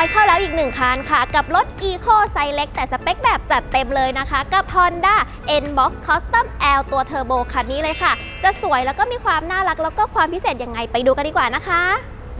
อยเข้าแล้วอีกหนึ่งคันค่ะ กับรถ Eco ไซส์เล็กแต่สเปคแบบจัดเต็มเลยนะคะ กับ Honda N-Box Custom L ตัวเทอร์โบคันนี้เลยค่ะ จะสวยแล้วก็มีความน่ารักแล้วก็ความพิเศษยังไงไปดูกันดีกว่านะคะ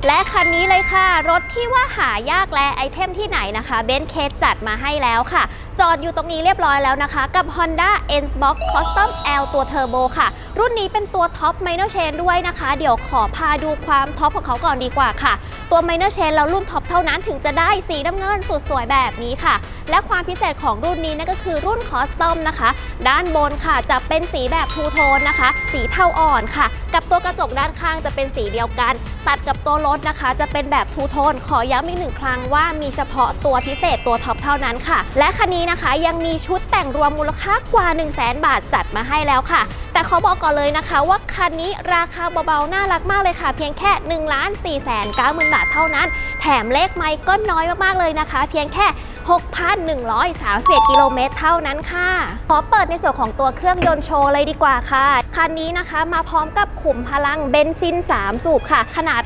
และคันนี้เลยค่ะ รถที่ว่าหายากและไอเทมที่ไหนนะคะเบนเคสจัดมาให้แล้วค่ะ จอดอยู่ตรงนี้เรียบร้อยแล้วนะคะ กับ Honda N-Box Custom L ตัวเทอร์โบค่ะ รุ่นนี้เป็นตัวท็อป Minor Chain ด้วยนะคะ เดี๋ยวขอพาดูความท็อปของเขาก่อนดีกว่าค่ะ ตัว Minor Chain แล้วรุ่นท็อปเท่านั้นถึงจะได้สีน้ำเงินสุดสวยแบบนี้ค่ะ และความพิเศษของรุ่นนี้นั่นก็คือรุ่นคอสตอมนะคะ ด้านบนค่ะจะเป็นสีแบบทูโทนนะคะ สีเทาอ่อนค่ะ กับตัวกระจกด้านข้างจะเป็นสีเดียวกัน ตัดกับตัวรถนะคะ จะเป็นแบบทูโทนขอย้ำอีกหนึ่งครั้งว่ามีเฉพาะตัวพิเศษตัวท็อปเท่านั้นค่ะ และคันนี้นะคะ ยังมีชุดแต่งรวมมูลค่ากว่า 1 0 0 0 0แบาทจัดมาให้แล้วค่ะ แต่ขอบอกก่อนเลยนะคะ ว่าคันนี้ราคาเบาๆ น่ารักมากเลยค่ะ เพียงแค่1นึ่งล้านสี่แสนเก้าหมื่นบาทเท่านั้น แถมเลขไมค์ก็น้อยมากๆเลยนะคะ เพียงแค่ 6,131กิโลเมตรเท่านั้นค่ะ ขอเปิดในส่วนของตัวเครื่องยนต์โชว์เลยดีกว่าค่ะ คันนี้นะคะมาพร้อมกับขุมพลังเบนซิน 3 สูบค่ะ ขนาด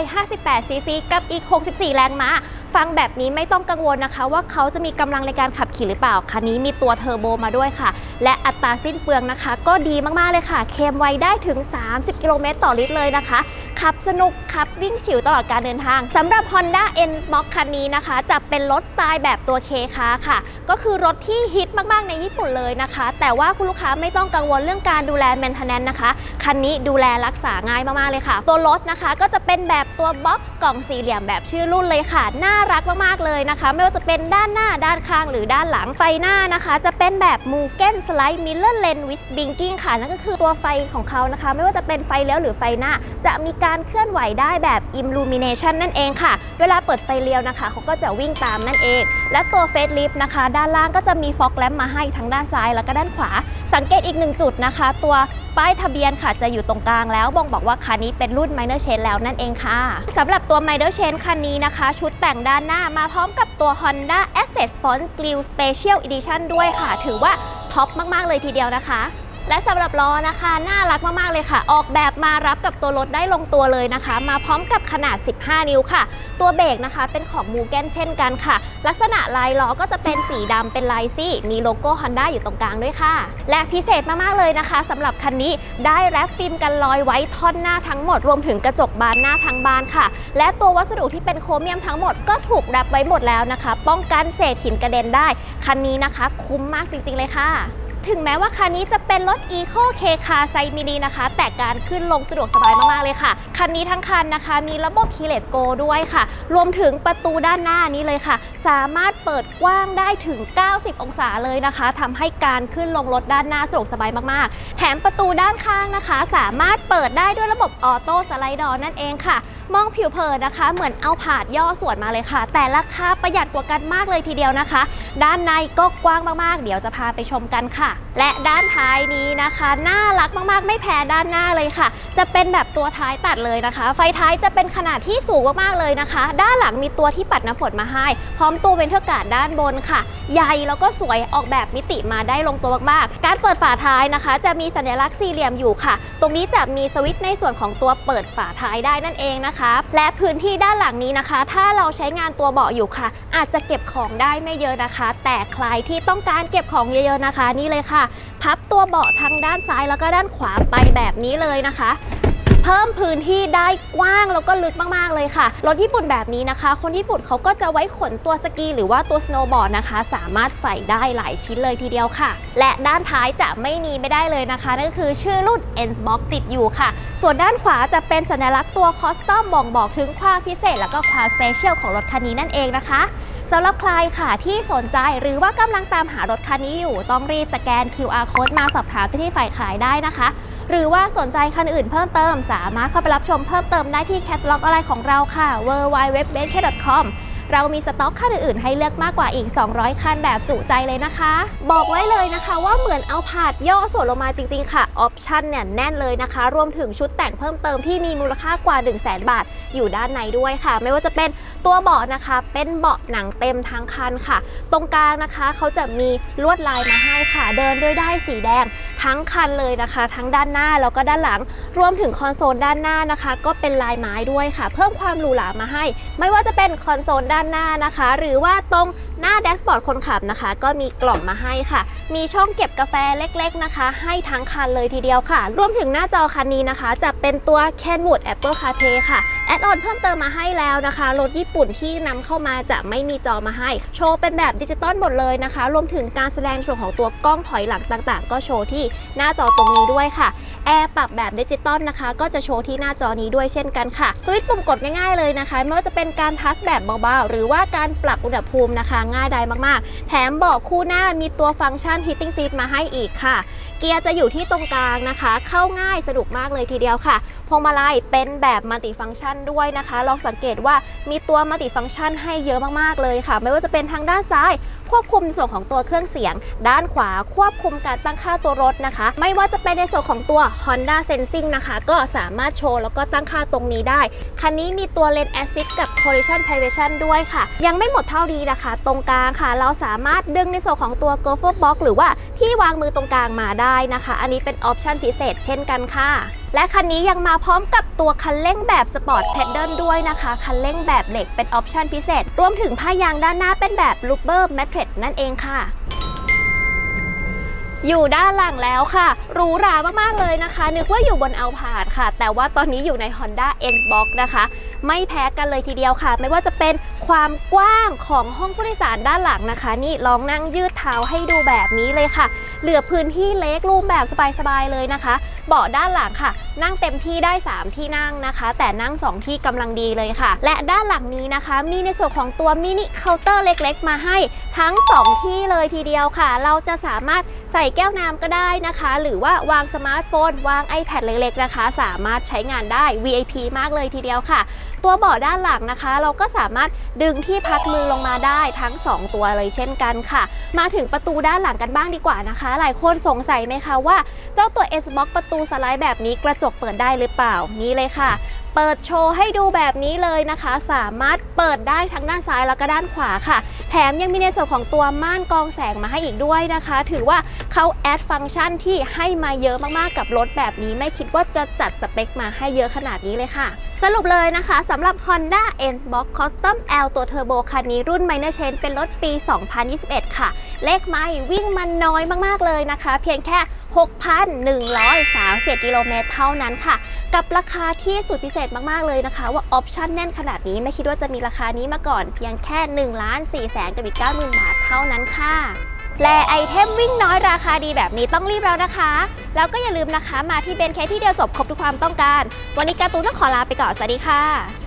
658ซีซีกับอีก 64 แรงม้า ฟังแบบนี้ไม่ต้องกังวลนะคะ ว่าเขาจะมีกำลังในการขับขี่หรือเปล่า คันนี้มีตัวเทอร์โบมาด้วยค่ะ และอัตราสิ้นเปลืองนะคะ ก็ดีมากๆเลยค่ะ เคมไวได้ถึง 30 กิโลเมตรต่อลิตรเลยนะคะ ขับสนุกขับวิ่งฉิวตลอดการเดินทางสำหรับ Honda N Box คันนี้นะคะ จะเป็นรถสไตล์แบบตัวเคคาค่ะ ก็คือรถที่ฮิตมาก ๆ ในญี่ปุ่นเลยนะคะ แต่ว่าคุณลูกค้าไม่ต้องกังวลเรื่องการดูแล maintenance นะคะ คันนี้ดูแลรักษาง่ายมาก ๆ เลยค่ะ ตัวรถนะคะก็จะเป็นแบบตัวบล็อกกล่องสี่เหลี่ยมแบบชื่อรุ่นเลยค่ะ น่ารักมาก ๆ เลยนะคะ ไม่ว่าจะเป็นด้านหน้าด้านข้างหรือด้านหลังไฟหน้านะคะ จะเป็นแบบมูเก้นสไลด์มิลเลอร์เลนวิสบิงกิ้งค่ะนั่นก็คือตัวไฟของเขานะคะ ไม่ว่าจะเป็นไฟเลี้ยวหรือไฟหน้าจะมีการการเคลื่อนไหวได้แบบ illumination นั่นเองค่ะ เวลาเปิดไฟเลี้ยวนะคะเขาก็จะวิ่งตามนั่นเอง และตัวเฟสลิฟนะคะ ด้านล่างก็จะมีฟอกแลมมาให้ทั้งด้านซ้าย แล้วก็ด้านขวา สังเกตอีกหนึ่งจุดนะคะ ตัวป้ายทะเบียนค่ะจะอยู่ตรงกลางแล้วบ่งบอกว่าคันนี้เป็นรุ่น Minor Chain แล้วนั่นเองค่ะสำหรับตัว Minor Chain คันนี้นะคะ ชุดแต่งด้านหน้ามาพร้อมกับตัว Honda Asset Font Grille Special Edition ด้วยค่ะ ถือว่าท็อปมาก ๆ เลยทีเดียวนะคะ และสำหรับล้อนะคะ น่ารักมากๆเลยค่ะ ออกแบบมารับกับตัวรถได้ลงตัวเลยนะคะ มาพร้อมกับขนาด 15 นิ้วค่ะ ตัวเบรกนะคะเป็นของมูแกนเช่นกันค่ะ ลักษณะลายล้อก็จะเป็นสีดำเป็นลายซี่ มีโลโก้ Honda อยู่ตรงกลางด้วยค่ะ และพิเศษมากๆเลยนะคะสำหรับคันนี้ได้แรปฟิล์มกันรอยไว้ท่อนหน้าทั้งหมดรวมถึงกระจกบานหน้าทั้งบานค่ะ และตัววัสดุที่เป็นโครเมียมทั้งหมดก็ถูกแรปไว้หมดแล้วนะคะ ป้องกันเศษหินกระเด็นได้ คันนี้นะคะ คุ้มมากจริงๆเลยค่ะ ถึงแม้ว่าคันนี้จะเป็นรถ Eco K Car ไซมินินะคะ แต่การขึ้นลงสะดวกสบายมาก ๆ เลยค่ะ คันนี้ทั้งคันนะคะ มีระบบ Keyless Go ด้วยค่ะ รวมถึงประตูด้านหน้านี้เลยค่ะ สามารถเปิดกว้างได้ถึง 90 องศาเลยนะคะทำให้การขึ้นลงรถด้านหน้าสะดวกสบายมาก ๆ แถมประตูด้านข้างนะคะ สามารถเปิดได้ด้วยระบบออโต้สไลด์ดอนั่นเองค่ะ มองผิวเผินนะคะ เหมือนเอาผาดย่อส่วนมาเลยค่ะ แต่ราคาประหยัดกว่ากันมากเลยทีเดียวนะคะ ด้านในก็กว้างมากๆ เดี๋ยวจะพาไปชมกันค่ะ และด้านท้ายนี้นะคะน่ารักมากๆ ไม่แพ้ด้านหน้าเลยค่ะ จะเป็นแบบตัวท้ายตัดเลยนะคะ ไฟท้ายจะเป็นขนาดที่สูงมากๆเลยนะคะ ด้านหลังมีตัวที่ปัดน้ำฝนมาให้ พร้อมตัวเวนเทอร์การ์ดด้านบนค่ะ ใหญ่แล้วก็สวยออกแบบมิติมาได้ลงตัวมากๆ การเปิดฝาท้ายนะคะ จะมีสัญลักษณ์สี่เหลี่ยมอยู่ค่ะ ตรงนี้จะมีสวิตช์ในส่วนของตัวเปิดฝาท้ายได้นั่นเองนะคะและพื้นที่ด้านหลังนี้นะคะ ถ้าเราใช้งานตัวเบาะอยู่ค่ะ อาจจะเก็บของได้ไม่เยอะนะคะ แต่ใครที่ต้องการเก็บของเยอะๆนะคะ นี่เลยค่ะ พับตัวเบาะทั้งด้านซ้ายแล้วก็ด้านขวาไปแบบนี้เลยนะคะ เพิ่มพื้นที่ได้กว้างแล้วก็ลึกมากๆเลยค่ะ รถญี่ปุ่นแบบนี้นะคะ คนญี่ปุ่นเขาก็จะไว้ขนตัวสกีหรือว่าตัวสโนว์บอร์ดนะคะ สามารถใส่ได้หลายชิ้นเลยทีเดียวค่ะ และด้านท้ายจะไม่มีไม่ได้เลยนะคะ นั่นคือชื่อรุ่น n s b o x ติดอยู่ค่ะ ส่วนด้านขวาจะเป็นสัญลักษณ์ตัวคอสตอมบ่งบอกถึงความพิเศษ แล้วก็ความสเปเชียลของรถคันนี้นั่นเองนะคะ สำหรับใครค่ะที่สนใจหรือว่ากำลังตามหารถคันนี้อยู่ ต้องรีบสแกน QR code มาสอบถามที่ฝ่ายขายได้นะคะ หรือว่าสนใจคันอื่นเพิ่มเติม สามารถเข้าไปรับชมเพิ่มเติมได้ที่แคตล็อกอะไรของเราค่ะ w w w b e n c h c o m เรามีสต็อกคันอื่นๆ ให้เลือกมากกว่าอีก 200 คันแบบจุใจเลยนะคะ บอกไว้เลยนะคะว่าเหมือนเอาผาดย่อส่วนลงมาจริง ๆ ค่ะ ออปชั่นเนี่ยแน่นเลยนะคะ รวมถึงชุดแต่งเพิ่มเติมที่มีมูลค่ากว่า 1 0 0 0 0แบาท อยู่ด้านในด้วยค่ะ ไม่ว่าจะเป็นตัวเบาะนะคะ เป็นเบาะหนังเต็มทั้งคันค่ะ ตรงกลางนะคะเขาจะมีลวดลายมาให้ค่ะ เดินด้วยได้สีแดง ทั้งคันเลยนะคะ ทั้งด้านหน้าแล้วก็ด้านหลัง รวมถึงคอนโซลด้านหน้านะคะ ก็เป็นลายไม้ด้วยค่ะ เพิ่มความหรูหรามาให้ ไม่ว่าจะเป็นคอนโซลด้านหน้านะคะ หรือว่าตรงหน้าแดชบอร์ดคนขับนะคะ ก็มีกล่องมาให้ค่ะ มีช่องเก็บกาแฟเล็กๆนะคะ ให้ทั้งคันเลยทีเดียวค่ะ รวมถึงหน้าจอคันนี้นะคะ จะเป็นตัว Kenwood Apple CarPlay ค่ะ แอดออนเพิ่มเติมมาให้แล้วนะคะ รถญี่ปุ่นที่นำเข้ามาจะไม่มีจอมาให้ โชว์เป็นแบบดิจิตอลหมดเลยนะคะ รวมถึงการแสดงส่วนของตัวกล้องถอยหลังต่าง ๆ ก็โชว์ที่หน้าจอตรงนี้ด้วยค่ะ แอร์ปรับแบบดิจิตอลนะคะ ก็จะโชว์ที่หน้าจอนี้ด้วยเช่นกันค่ะ สวิตช์ปุ่มกดง่ายๆเลยนะคะ ไม่ว่าจะเป็นการทัชแบบเบาๆ หรือว่าการปรับอุณหภูมินะคะ ง่ายดายมากๆ แถมเบอกคู่หน้ามีตัวฟังก์ชัน heating seat มาให้อีกค่ะ เกียร์จะอยู่ที่ตรงกลางนะคะ เข้าง่ายสะดวกมากเลยทีเดียวค่ะพวงมาลัยเป็นแบบมัลติฟังก์ชันด้วยนะคะ ลองสังเกตว่ามีตัวมัลติฟังก์ชันให้เยอะมากๆเลยค่ะ ไม่ว่าจะเป็นทางด้านซ้าย ควบคุมในส่วนของตัวเครื่องเสียง ด้านขวาควบคุมการตั้งค่าตัวรถนะคะ ไม่ว่าจะเป็นในส่วนของตัว Honda Sensing นะคะ ก็สามารถโชว์แล้วก็ตั้งค่าตรงนี้ได้ คันนี้มีตัว Lane Assist กับ Collision Prevention ด้วยค่ะ ยังไม่หมดเท่านี้นะคะ ตรงกลางค่ะ เราสามารถดึงในส่วนของตัว g o f e r Box หรือว่าที่วางมือตรงกลางมาได้นะคะ อันนี้เป็นออปชันพิเศษเช่นกันค่ะ และคันนี้ยังมาพร้อมกับตัวคันเร่งแบบสปอร์ตเพดเดิลด้วยนะคะ คันเร่งแบบเหล็กเป็นออปชันพิเศษ รวมถึงผ้ายางด้านหน้าเป็นแบบลูเบอร์แมทเทรนั่นเองค่ะ อยู่ด้านหลังแล้วค่ะหรูหรามากๆเลยนะคะ นึกว่าอยู่บนเอาผาดค่ะ แต่ว่าตอนนี้อยู่ใน Honda N Box นะคะ ไม่แพ้กันเลยทีเดียวค่ะ ไม่ว่าจะเป็นความกว้างของห้องผู้โดยสารด้านหลังนะคะ นี่ลองนั่งยืดเท้าให้ดูแบบนี้เลยค่ะ เหลือพื้นที่เล็กรูมแบบสบายๆเลยนะคะ เบาะด้านหลังค่ะ นั่งเต็มที่ได้ 3 ที่นั่งนะคะ แต่นั่ง 2 ที่กำลังดีเลยค่ะ และด้านหลังนี้นะคะ มีในส่วนของตัวมินิเคาน์เตอร์เล็ก ๆ มาให้ทั้ง 2 ที่เลยทีเดียวค่ะ เราจะสามารถ ใส่แก้วน้ำก็ได้นะคะ หรือว่าวางสมาร์ทโฟน วาง iPad เล็กๆนะคะ สามารถใช้งานได้ VIP มากเลยทีเดียวค่ะ ตัวเบาะด้านหลังนะคะ เราก็สามารถดึงที่พักมือลงมาได้ทั้ง 2 ตัวเลยเช่นกันค่ะ มาถึงประตูด้านหลังกันบ้างดีกว่านะคะ หลายคนสงสัยไหมคะว่า เจ้าตัว S Box ประตูสไลด์แบบนี้กระจกเปิดได้หรือเปล่านี่เลยค่ะ เปิดโชว์ให้ดูแบบนี้เลยนะคะ สามารถเปิดได้ทั้งด้านซ้ายแล้วก็ด้านขวาค่ะ แถมยังมีในส่วนของตัวม่านกองแสงมาให้อีกด้วยนะคะ ถือว่าเขาแอดฟังก์ชันที่ให้มาเยอะมากๆกับรถแบบนี้ ไม่คิดว่าจะจัดสเปคมาให้เยอะขนาดนี้เลยค่ะ สรุปเลยนะคะสำหรับ Honda N Box Custom L ตัวเทอร์โบคันนี้รุ่น Minor Change เป็นรถปี 2021 ค่ะ เลขไม่วิ่งมันน้อยมาก ๆ เลยนะคะ เพียงแค่ 6,131กิโลเมตรเท่านั้นค่ะ กับราคาที่สุดพิเศษมาก ๆ เลยนะคะ ว่าออปชั่นแน่นขนาดนี้ไม่คิดว่าจะมีราคานี้มาก่อน เพียงแค่1ล้าน4แสนกับอีก90,000 บาทเท่านั้นค่ะ และไอเทมวิ่งน้อยราคาดีแบบนี้ต้องรีบแล้วนะคะ แล้วก็อย่าลืมนะคะมาที่เบนเคที่เดียวจบครบทุกความต้องการ วันนี้การ์ตูนต้องขอลาไปก่อน สวัสดีค่ะ